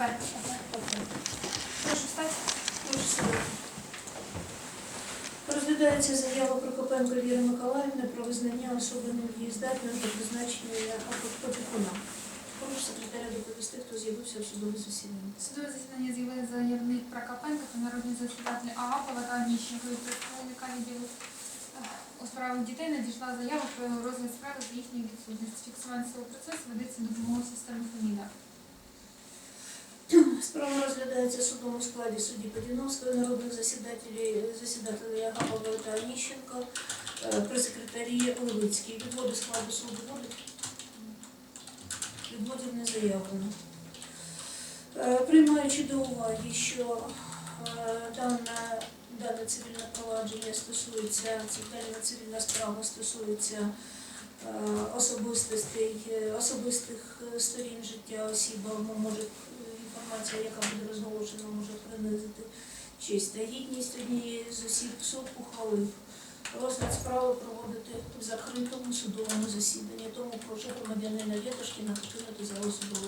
Прошу встати. Прошу сідати. Розглядається заява Прокопенко Віри Миколаївни про визнання особи недієздатною до призначення опікуна. Прошу секретаря доповісти, хто з'явився в судове засідання. Судове засідання з'явили заявник Прокопенко та народний засідатель Агапова та Ніщенко представника відділу е, у справах дітей надійшла заява про розгляд справи за їхньої відсутності. Фіксування цього процесу ведеться допомогою системи ФАМІДА. Справа розглядається судом у складі судді Подіновської, народних засідателів, засідателів Агапова та Аніщенко, е, при секретарі Левицький. Відводи складу суду будуть? Відводів не заявлено. Е, Приймаючи до уваги, що е, дане, дане цивільне провадження стосується, цивільна цивільна справа стосується особистостей, особистих сторін життя осіб, або може інформація, яка буде розголошена, може принизити честь та гідність однієї з осіб, суд ухвалив розгляд справи проводити в закритому судовому засіданні. Тому прошу громадянина Вєтошкіна покинути судового засідання.